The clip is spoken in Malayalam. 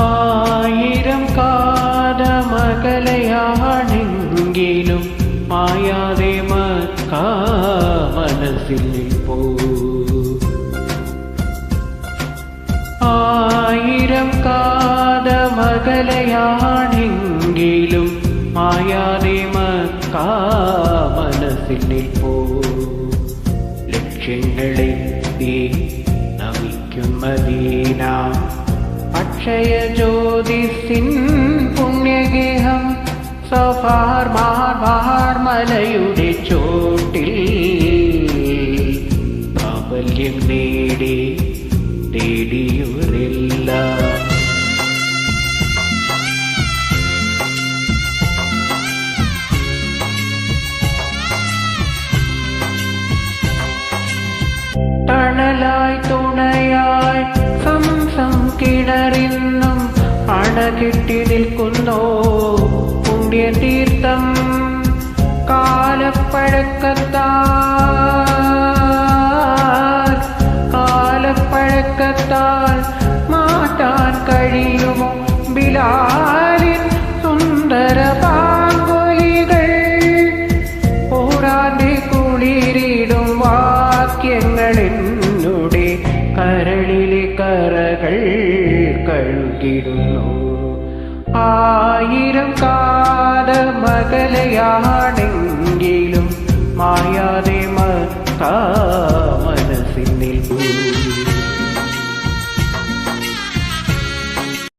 ആയിരം കാലമകലയാണെങ്കിലും മായാതെ മക്ക മനസ്സിൽ പോ ആയിരം കാലമകലയാണെങ്കിലും മായാതെ മക്ക മനസ്സിൽ പോ ലക്ഷ്യങ്ങളെ നമിക്കും മദീന അക്ഷയ ജ്യോതിസിൻ പുണ്യഗേഹം സഫാർമാർമലയുടെ മാർ മലയുടെ ചോട്ടിൽ പ്രാബല്യം നേടി തേടിയൊരില്ല തണലായി തുണയായി സംസം കിണറിന്നും അണകെട്ടി നിൽക്കുന്നോ. പുണ്യതീർത്ഥം കാലപ്പഴക്കത്താൽ കഴുകിടുന്നു ആയിരം കാലമകലയാണെങ്കിലും മായാതെ മത്താ മനസ്സിനിൽ പോയി